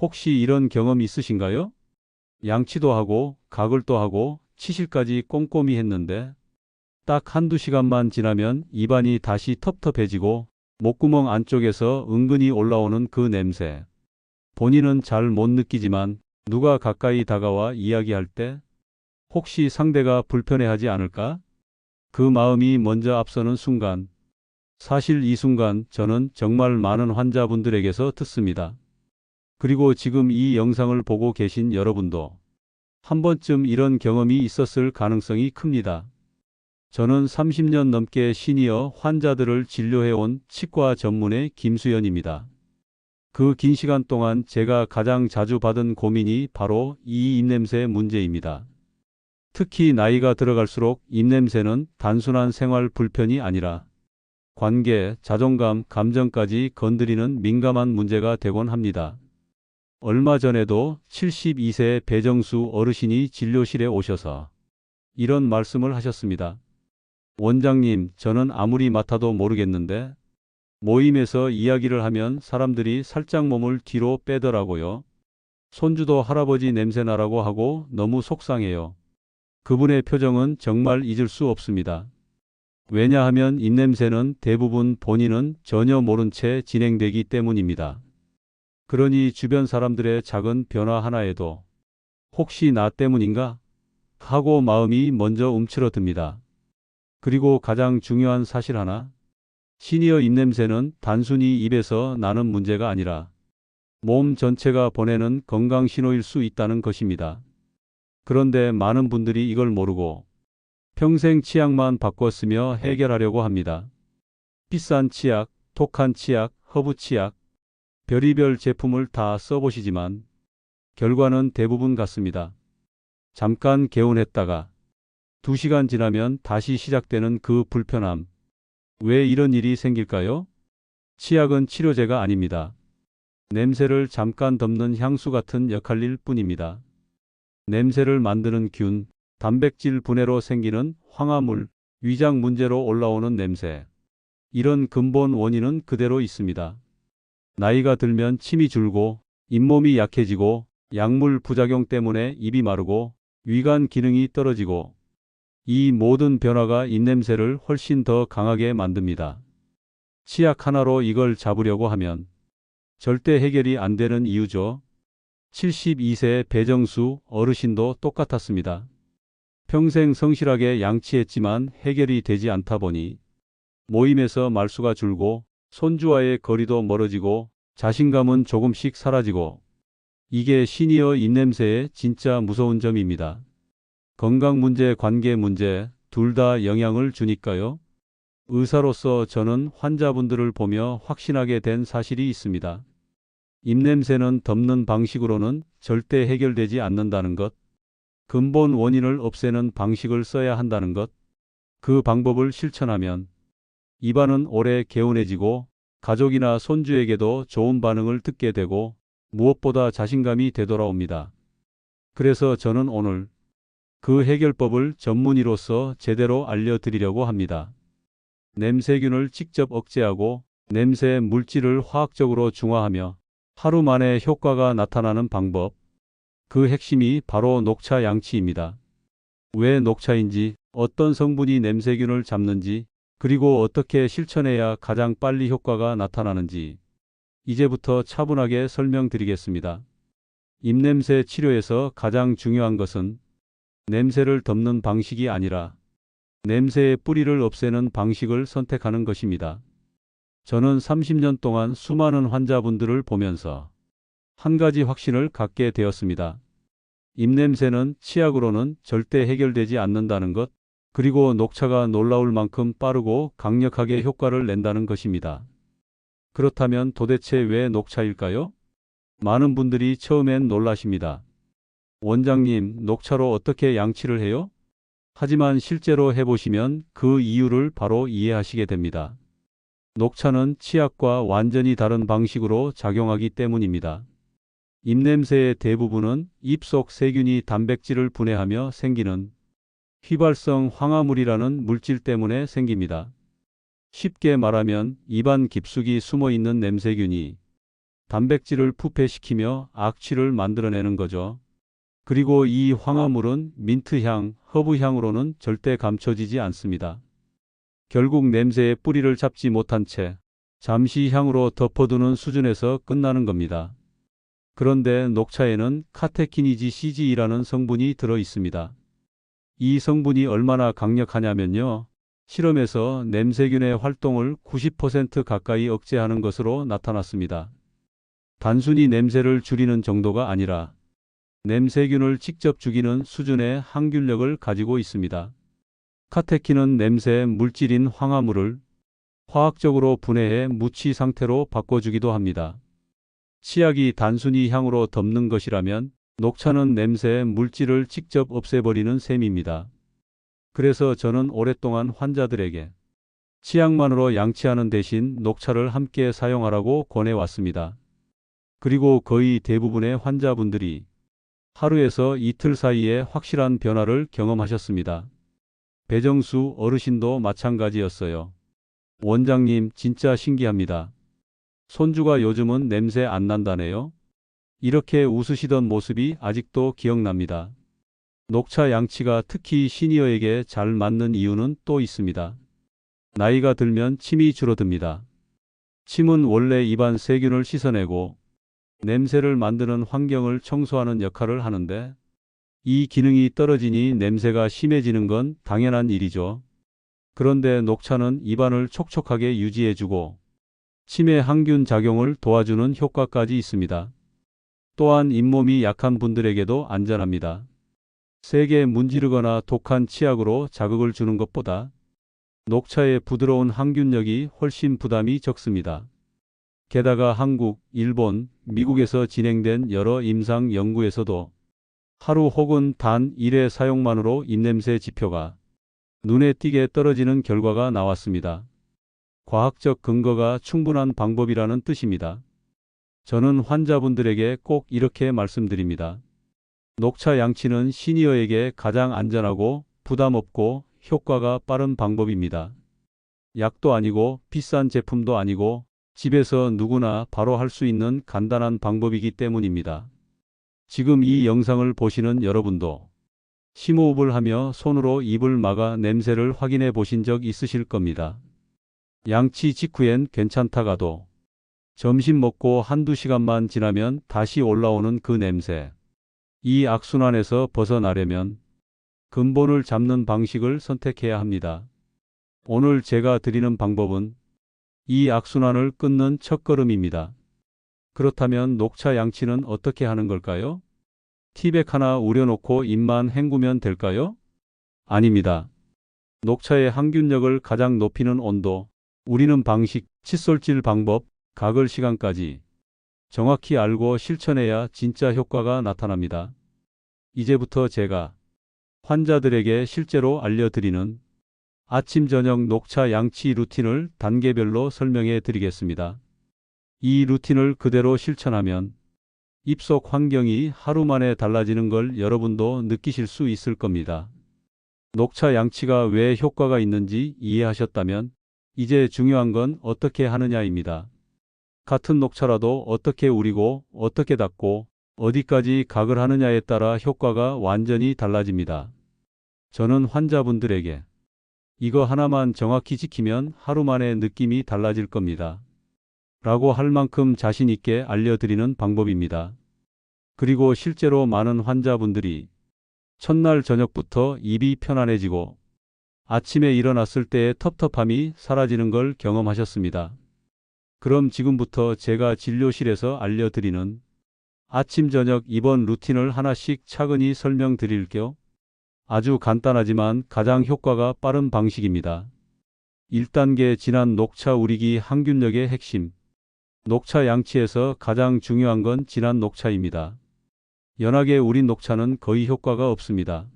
혹시 이런 경험 있으신가요? 양치도 하고 가글도 하고 치실까지 꼼꼼히 했는데 딱 한두 시간만 지나면 입안이 다시 텁텁해지고 목구멍 안쪽에서 은근히 올라오는 그 냄새. 본인은 잘 못 느끼지만 누가 가까이 다가와 이야기할 때 혹시 상대가 불편해하지 않을까? 그 마음이 먼저 앞서는 순간. 사실 이 순간 저는 정말 많은 환자분들에게서 듣습니다. 그리고 지금 이 영상을 보고 계신 여러분도 한 번쯤 이런 경험이 있었을 가능성이 큽니다. 저는 30년 넘게 시니어 환자들을 진료해온 치과 전문의 김수연입니다. 그 긴 시간 동안 제가 가장 자주 받은 고민이 바로 이 입냄새 문제입니다. 특히 나이가 들어갈수록 입냄새는 단순한 생활 불편이 아니라 관계, 자존감, 감정까지 건드리는 민감한 문제가 되곤 합니다. 얼마 전에도 72세 배정수 어르신이 진료실에 오셔서 이런 말씀을 하셨습니다. 원장님, 저는 아무리 맡아도 모르겠는데 모임에서 이야기를 하면 사람들이 살짝 몸을 뒤로 빼더라고요. 손주도 할아버지 냄새 나라고 하고 너무 속상해요. 그분의 표정은 정말 잊을 수 없습니다. 왜냐하면 입냄새는 대부분 본인은 전혀 모른 채 진행되기 때문입니다. 그러니 주변 사람들의 작은 변화 하나에도 혹시 나 때문인가? 하고 마음이 먼저 움츠러듭니다. 그리고 가장 중요한 사실 하나. 시니어 입냄새는 단순히 입에서 나는 문제가 아니라 몸 전체가 보내는 건강 신호일 수 있다는 것입니다. 그런데 많은 분들이 이걸 모르고 평생 치약만 바꿨으며 해결하려고 합니다. 비싼 치약, 독한 치약, 허브 치약, 별의별 제품을 다 써보시지만 결과는 대부분 같습니다. 잠깐 개운했다가 두 시간 지나면 다시 시작되는 그 불편함. 왜 이런 일이 생길까요? 치약은 치료제가 아닙니다. 냄새를 잠깐 덮는 향수 같은 역할일 뿐입니다. 냄새를 만드는 균, 단백질 분해로 생기는 황화물, 위장 문제로 올라오는 냄새. 이런 근본 원인은 그대로 있습니다. 나이가 들면 침이 줄고 잇몸이 약해지고 약물 부작용 때문에 입이 마르고 위관 기능이 떨어지고 이 모든 변화가 입냄새를 훨씬 더 강하게 만듭니다. 치약 하나로 이걸 잡으려고 하면 절대 해결이 안 되는 이유죠. 72세 배정수 어르신도 똑같았습니다. 평생 성실하게 양치했지만 해결이 되지 않다 보니 모임에서 말수가 줄고 손주와의 거리도 멀어지고 자신감은 조금씩 사라지고 이게 시니어 입냄새의 진짜 무서운 점입니다. 건강 문제, 관계 문제 둘 다 영향을 주니까요. 의사로서 저는 환자분들을 보며 확신하게 된 사실이 있습니다. 입냄새는 덮는 방식으로는 절대 해결되지 않는다는 것. 근본 원인을 없애는 방식을 써야 한다는 것. 그 방법을 실천하면 입안은 오래 개운해지고 가족이나 손주에게도 좋은 반응을 듣게 되고 무엇보다 자신감이 되돌아옵니다. 그래서 저는 오늘 그 해결법을 전문의로서 제대로 알려드리려고 합니다. 냄새균을 직접 억제하고 냄새 물질을 화학적으로 중화하며 하루 만에 효과가 나타나는 방법. 그 핵심이 바로 녹차 양치입니다. 왜 녹차인지, 어떤 성분이 냄새균을 잡는지, 그리고 어떻게 실천해야 가장 빨리 효과가 나타나는지 이제부터 차분하게 설명드리겠습니다. 입냄새 치료에서 가장 중요한 것은 냄새를 덮는 방식이 아니라 냄새의 뿌리를 없애는 방식을 선택하는 것입니다. 저는 30년 동안 수많은 환자분들을 보면서 한 가지 확신을 갖게 되었습니다. 입냄새는 치약으로는 절대 해결되지 않는다는 것, 그리고 녹차가 놀라울 만큼 빠르고 강력하게 효과를 낸다는 것입니다. 그렇다면 도대체 왜 녹차일까요? 많은 분들이 처음엔 놀라십니다. 원장님, 녹차로 어떻게 양치를 해요? 하지만 실제로 해보시면 그 이유를 바로 이해하시게 됩니다. 녹차는 치약과 완전히 다른 방식으로 작용하기 때문입니다. 입냄새의 대부분은 입 속 세균이 단백질을 분해하며 생기는 휘발성 황화물이라는 물질 때문에 생깁니다. 쉽게 말하면 입안 깊숙이 숨어 있는 냄새균이 단백질을 부패시키며 악취를 만들어내는 거죠. 그리고 이 황화물은 민트향, 허브향으로는 절대 감춰지지 않습니다. 결국 냄새의 뿌리를 잡지 못한 채 잠시 향으로 덮어두는 수준에서 끝나는 겁니다. 그런데 녹차에는 카테키니지 CG이라는 성분이 들어 있습니다. 이 성분이 얼마나 강력하냐면요. 실험에서 냄새균의 활동을 90% 가까이 억제하는 것으로 나타났습니다. 단순히 냄새를 줄이는 정도가 아니라 냄새균을 직접 죽이는 수준의 항균력을 가지고 있습니다. 카테킨은 냄새 물질인 황화물을 화학적으로 분해해 무치 상태로 바꿔주기도 합니다. 치약이 단순히 향으로 덮는 것이라면 녹차는 냄새 물질을 직접 없애버리는 셈입니다. 그래서 저는 오랫동안 환자들에게 치약만으로 양치하는 대신 녹차를 함께 사용하라고 권해왔습니다. 그리고 거의 대부분의 환자분들이 하루에서 이틀 사이에 확실한 변화를 경험하셨습니다. 배정수 어르신도 마찬가지였어요. 원장님 진짜 신기합니다. 손주가 요즘은 냄새 안 난다네요. 이렇게 웃으시던 모습이 아직도 기억납니다. 녹차 양치가 특히 시니어에게 잘 맞는 이유는 또 있습니다. 나이가 들면 침이 줄어듭니다. 침은 원래 입안 세균을 씻어내고 냄새를 만드는 환경을 청소하는 역할을 하는데 이 기능이 떨어지니 냄새가 심해지는 건 당연한 일이죠. 그런데 녹차는 입안을 촉촉하게 유지해주고 치매 항균 작용을 도와주는 효과까지 있습니다. 또한 잇몸이 약한 분들에게도 안전합니다. 세게 문지르거나 독한 치약으로 자극을 주는 것보다 녹차의 부드러운 항균력이 훨씬 부담이 적습니다. 게다가 한국, 일본, 미국에서 진행된 여러 임상 연구에서도 하루 혹은 단 1회 사용만으로 입냄새 지표가 눈에 띄게 떨어지는 결과가 나왔습니다. 과학적 근거가 충분한 방법이라는 뜻입니다. 저는 환자분들에게 꼭 이렇게 말씀드립니다. 녹차 양치는 시니어에게 가장 안전하고 부담 없고 효과가 빠른 방법입니다. 약도 아니고 비싼 제품도 아니고 집에서 누구나 바로 할 수 있는 간단한 방법이기 때문입니다. 지금 이 영상을 보시는 여러분도 심호흡을 하며 손으로 입을 막아 냄새를 확인해 보신 적 있으실 겁니다. 양치 직후엔 괜찮다가도 점심 먹고 한두 시간만 지나면 다시 올라오는 그 냄새. 이 악순환에서 벗어나려면 근본을 잡는 방식을 선택해야 합니다. 오늘 제가 드리는 방법은 이 악순환을 끊는 첫걸음입니다. 그렇다면 녹차 양치는 어떻게 하는 걸까요? 티백 하나 우려놓고 입만 헹구면 될까요? 아닙니다. 녹차의 항균력을 가장 높이는 온도, 우리는 방식, 칫솔질 방법, 가글 시간까지 정확히 알고 실천해야 진짜 효과가 나타납니다. 이제부터 제가 환자들에게 실제로 알려드리는 아침 저녁 녹차 양치 루틴을 단계별로 설명해 드리겠습니다. 이 루틴을 그대로 실천하면 입속 환경이 하루 만에 달라지는 걸 여러분도 느끼실 수 있을 겁니다. 녹차 양치가 왜 효과가 있는지 이해하셨다면 이제 중요한 건 어떻게 하느냐입니다. 같은 녹차라도 어떻게 우리고 어떻게 닦고 어디까지 각을 하느냐에 따라 효과가 완전히 달라집니다. 저는 환자분들에게 이거 하나만 정확히 지키면 하루 만에 느낌이 달라질 겁니다. 라고 할 만큼 자신 있게 알려드리는 방법입니다. 그리고 실제로 많은 환자분들이 첫날 저녁부터 입이 편안해지고 아침에 일어났을 때의 텁텁함이 사라지는 걸 경험하셨습니다. 그럼 지금부터 제가 진료실에서 알려드리는 아침 저녁 입원 루틴을 하나씩 차근히 설명드릴게요. 아주 간단하지만 가장 효과가 빠른 방식입니다. 1단계 진한 녹차 우리기 항균력의 핵심. 녹차 양치에서 가장 중요한 건 진한 녹차입니다. 연하게 우린 녹차는 거의 효과가 없습니다.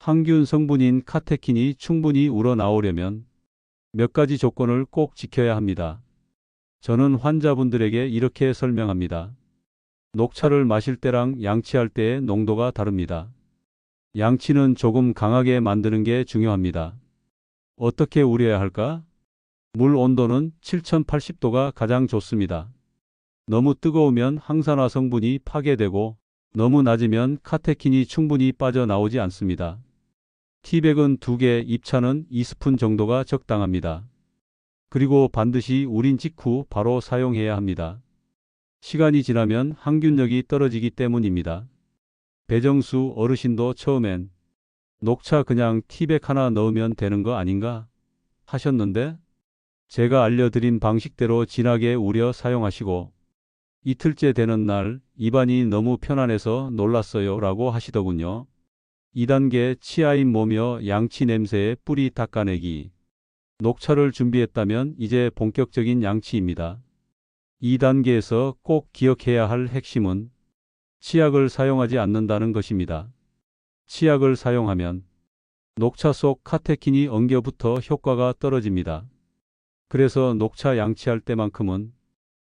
항균 성분인 카테킨이 충분히 우러나오려면 몇 가지 조건을 꼭 지켜야 합니다. 저는 환자분들에게 이렇게 설명합니다. 녹차를 마실 때랑 양치할 때의 농도가 다릅니다. 양치는 조금 강하게 만드는 게 중요합니다. 어떻게 우려야 할까? 물 온도는 7080도가 가장 좋습니다. 너무 뜨거우면 항산화 성분이 파괴되고 너무 낮으면 카테킨이 충분히 빠져나오지 않습니다. 티백은 2개, 입차는 2스푼 정도가 적당합니다. 그리고 반드시 우린 직후 바로 사용해야 합니다. 시간이 지나면 항균력이 떨어지기 때문입니다. 배정수 어르신도 처음엔 녹차 그냥 티백 하나 넣으면 되는 거 아닌가 하셨는데 제가 알려드린 방식대로 진하게 우려 사용하시고 이틀째 되는 날 입안이 너무 편안해서 놀랐어요 라고 하시더군요. 2단계 치아인 모며 양치 냄새의 뿌리 닦아내기. 녹차를 준비했다면 이제 본격적인 양치입니다. 2단계에서 꼭 기억해야 할 핵심은 치약을 사용하지 않는다는 것입니다. 치약을 사용하면 녹차 속 카테킨이 엉겨붙어 효과가 떨어집니다. 그래서 녹차 양치할 때만큼은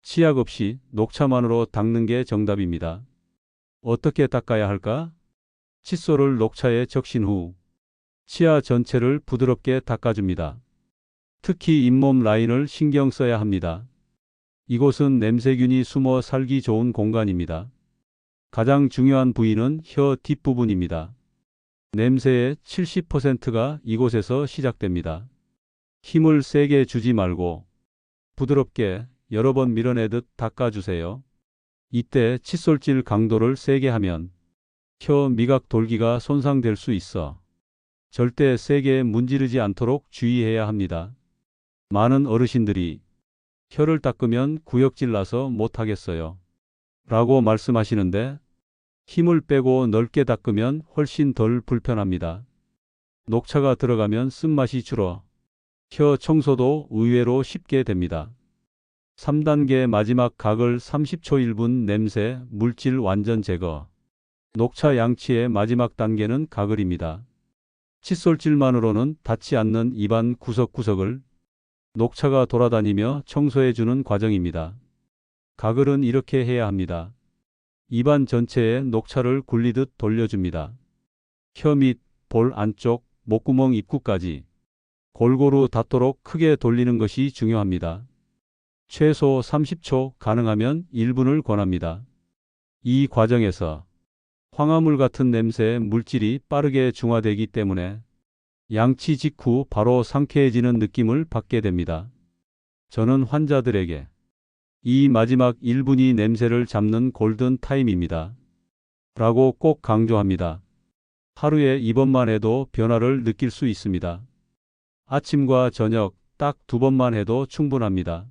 치약 없이 녹차만으로 닦는 게 정답입니다. 어떻게 닦아야 할까? 칫솔을 녹차에 적신 후 치아 전체를 부드럽게 닦아줍니다. 특히 잇몸 라인을 신경 써야 합니다. 이곳은 냄새균이 숨어 살기 좋은 공간입니다. 가장 중요한 부위는 혀 뒷부분입니다. 냄새의 70%가 이곳에서 시작됩니다. 힘을 세게 주지 말고 부드럽게 여러 번 밀어내듯 닦아주세요. 이때 칫솔질 강도를 세게 하면 혀 미각 돌기가 손상될 수 있어 절대 세게 문지르지 않도록 주의해야 합니다. 많은 어르신들이 혀를 닦으면 구역질 나서 못하겠어요. 라고 말씀하시는데 힘을 빼고 넓게 닦으면 훨씬 덜 불편합니다. 녹차가 들어가면 쓴맛이 줄어 혀 청소도 의외로 쉽게 됩니다. 3단계 마지막 각을 30초 1분 냄새, 물질 완전 제거. 녹차 양치의 마지막 단계는 가글입니다. 칫솔질만으로는 닿지 않는 입안 구석구석을 녹차가 돌아다니며 청소해주는 과정입니다. 가글은 이렇게 해야 합니다. 입안 전체에 녹차를 굴리듯 돌려줍니다. 혀 밑, 볼 안쪽, 목구멍 입구까지 골고루 닿도록 크게 돌리는 것이 중요합니다. 최소 30초, 가능하면 1분을 권합니다. 이 과정에서 황화물 같은 냄새의 물질이 빠르게 중화되기 때문에 양치 직후 바로 상쾌해지는 느낌을 받게 됩니다. 저는 환자들에게 이 마지막 1분이 냄새를 잡는 골든 타임입니다. 라고 꼭 강조합니다. 하루에 이번만 해도 변화를 느낄 수 있습니다. 아침과 저녁 딱 두 번만 해도 충분합니다.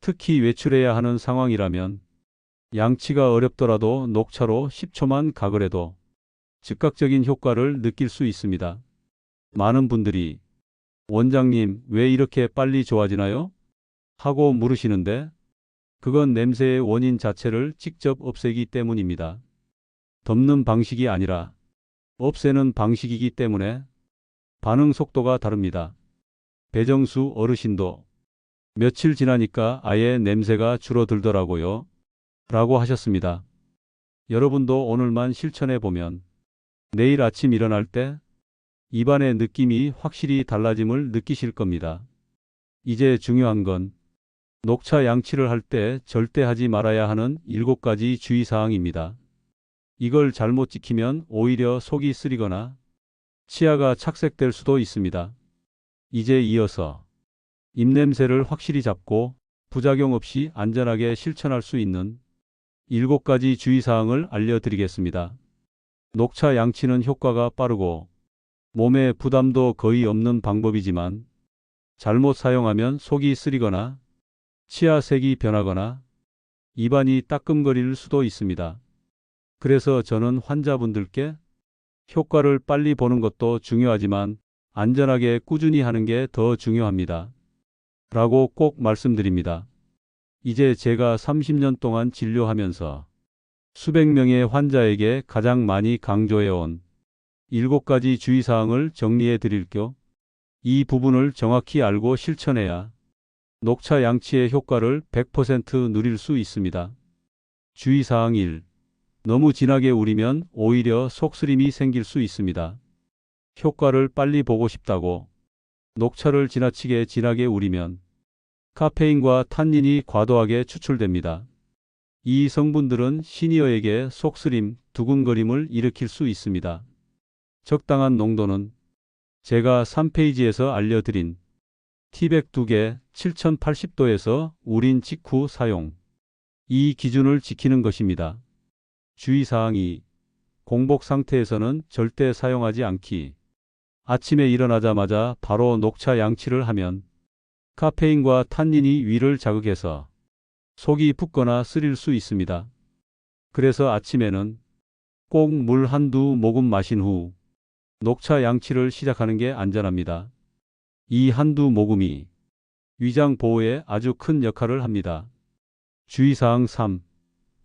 특히 외출해야 하는 상황이라면 양치가 어렵더라도 녹차로 10초만 각을 해도 즉각적인 효과를 느낄 수 있습니다. 많은 분들이 원장님 왜 이렇게 빨리 좋아지나요? 하고 물으시는데 그건 냄새의 원인 자체를 직접 없애기 때문입니다. 덮는 방식이 아니라 없애는 방식이기 때문에 반응 속도가 다릅니다. 배정수 어르신도 며칠 지나니까 아예 냄새가 줄어들더라고요. 라고 하셨습니다. 여러분도 오늘만 실천해 보면 내일 아침 일어날 때 입안의 느낌이 확실히 달라짐을 느끼실 겁니다. 이제 중요한 건 녹차 양치를 할 때 절대 하지 말아야 하는 7가지 주의사항입니다. 이걸 잘못 지키면 오히려 속이 쓰리거나 치아가 착색될 수도 있습니다. 이제 이어서 입냄새를 확실히 잡고 부작용 없이 안전하게 실천할 수 있는 7가지 주의사항을 알려드리겠습니다. 녹차 양치는 효과가 빠르고 몸에 부담도 거의 없는 방법이지만 잘못 사용하면 속이 쓰리거나 치아 색이 변하거나 입안이 따끔거릴 수도 있습니다. 그래서 저는 환자분들께 효과를 빨리 보는 것도 중요하지만 안전하게 꾸준히 하는 게 더 중요합니다. 라고 꼭 말씀드립니다. 이제 제가 30년 동안 진료하면서 수백 명의 환자에게 가장 많이 강조해온 7가지 주의사항을 정리해 드릴 겸이 부분을 정확히 알고 실천해야 녹차 양치의 효과를 100% 누릴 수 있습니다. 주의사항 1. 너무 진하게 우리면 오히려 속쓰림이 생길 수 있습니다. 효과를 빨리 보고 싶다고 녹차를 지나치게 진하게 우리면 카페인과 탄닌이 과도하게 추출됩니다. 이 성분들은 시니어에게 속쓰림, 두근거림을 일으킬 수 있습니다. 적당한 농도는 제가 3페이지에서 알려드린 티백 2개 7080도에서 우린 직후 사용. 이 기준을 지키는 것입니다. 주의사항이 공복 상태에서는 절대 사용하지 않기. 아침에 일어나자마자 바로 녹차 양치를 하면 카페인과 탄닌이 위를 자극해서 속이 붓거나 쓰릴 수 있습니다. 그래서 아침에는 꼭 물 한두 모금 마신 후 녹차 양치를 시작하는 게 안전합니다. 이 한두 모금이 위장 보호에 아주 큰 역할을 합니다. 주의사항 3.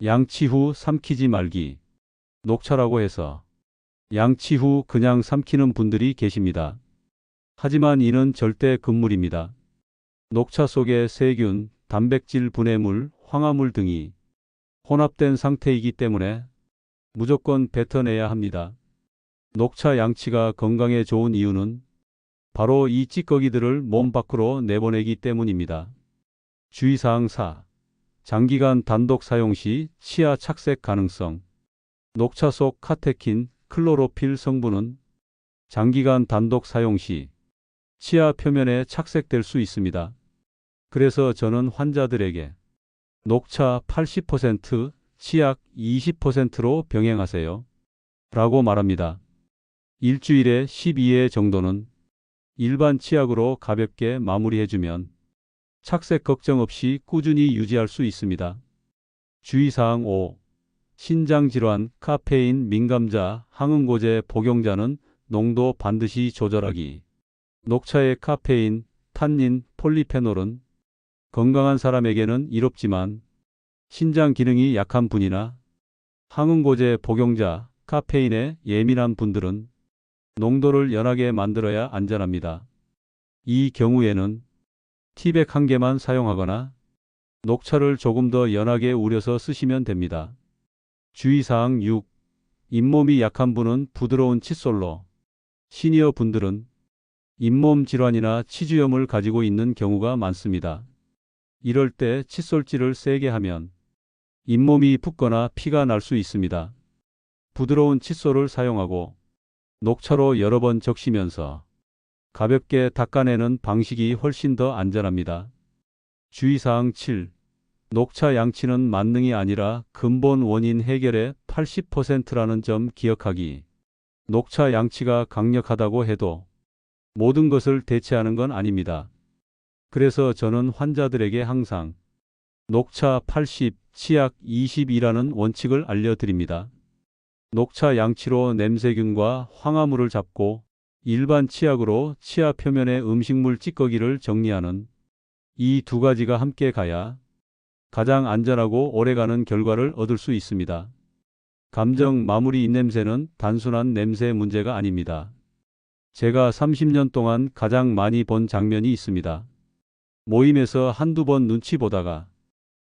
양치 후 삼키지 말기. 녹차라고 해서 양치 후 그냥 삼키는 분들이 계십니다. 하지만 이는 절대 금물입니다. 녹차 속에 세균, 단백질 분해물, 황화물 등이 혼합된 상태이기 때문에 무조건 뱉어내야 합니다. 녹차 양치가 건강에 좋은 이유는 바로 이 찌꺼기들을 몸 밖으로 내보내기 때문입니다. 주의사항 4. 장기간 단독 사용 시 치아 착색 가능성. 녹차 속 카테킨, 클로로필 성분은 장기간 단독 사용 시 치아 표면에 착색될 수 있습니다. 그래서 저는 환자들에게 녹차 80%, 치약 20%로 병행하세요. 라고 말합니다. 일주일에 12회 정도는 일반 치약으로 가볍게 마무리해주면 착색 걱정 없이 꾸준히 유지할 수 있습니다. 주의사항 5. 신장질환, 카페인 민감자, 항응고제 복용자는 농도 반드시 조절하기. 녹차의 카페인, 탄닌, 폴리페놀은 건강한 사람에게는 이롭지만 신장 기능이 약한 분이나 항응고제 복용자, 카페인에 예민한 분들은 농도를 연하게 만들어야 안전합니다. 이 경우에는 티백 한 개만 사용하거나 녹차를 조금 더 연하게 우려서 쓰시면 됩니다. 주의사항 6. 잇몸이 약한 분은 부드러운 칫솔로, 시니어 분들은 잇몸 질환이나 치주염을 가지고 있는 경우가 많습니다. 이럴 때 칫솔질을 세게 하면 잇몸이 붓거나 피가 날 수 있습니다. 부드러운 칫솔을 사용하고 녹차로 여러 번 적시면서 가볍게 닦아내는 방식이 훨씬 더 안전합니다. 주의사항 7. 녹차 양치는 만능이 아니라 근본 원인 해결의 80%라는 점 기억하기. 녹차 양치가 강력하다고 해도 모든 것을 대체하는 건 아닙니다. 그래서 저는 환자들에게 항상 녹차 80, 치약 20이라는 원칙을 알려드립니다. 녹차 양치로 냄세균과 황화물을 잡고 일반 치약으로 치아 표면의 음식물 찌꺼기를 정리하는 이 두 가지가 함께 가야 가장 안전하고 오래가는 결과를 얻을 수 있습니다. 감정 마무리 입냄새는 단순한 냄새 문제가 아닙니다. 제가 30년 동안 가장 많이 본 장면이 있습니다. 모임에서 한두 번 눈치 보다가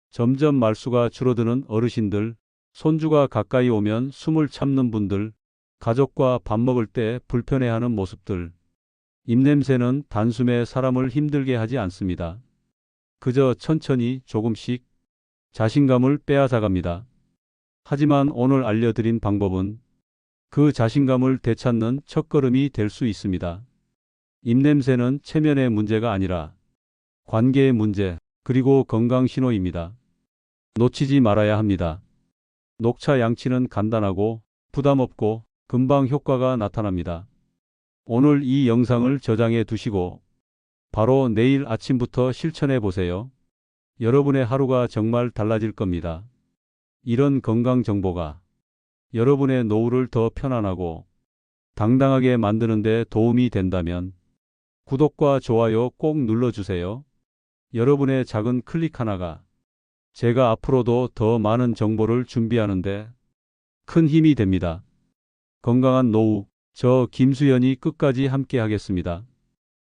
점점 말수가 줄어드는 어르신들, 손주가 가까이 오면 숨을 참는 분들, 가족과 밥 먹을 때 불편해하는 모습들. 입냄새는 단숨에 사람을 힘들게 하지 않습니다. 그저 천천히 조금씩 자신감을 빼앗아갑니다. 하지만 오늘 알려드린 방법은 그 자신감을 되찾는 첫걸음이 될 수 있습니다. 입냄새는 체면의 문제가 아니라 관계의 문제, 그리고 건강 신호입니다. 놓치지 말아야 합니다. 녹차 양치는 간단하고 부담 없고 금방 효과가 나타납니다. 오늘 이 영상을 저장해 두시고 바로 내일 아침부터 실천해 보세요. 여러분의 하루가 정말 달라질 겁니다. 이런 건강 정보가 여러분의 노후를 더 편안하고 당당하게 만드는 데 도움이 된다면 구독과 좋아요 꼭 눌러주세요. 여러분의 작은 클릭 하나가 제가 앞으로도 더 많은 정보를 준비하는데 큰 힘이 됩니다. 건강한 노후, 저 김수현이 끝까지 함께 하겠습니다.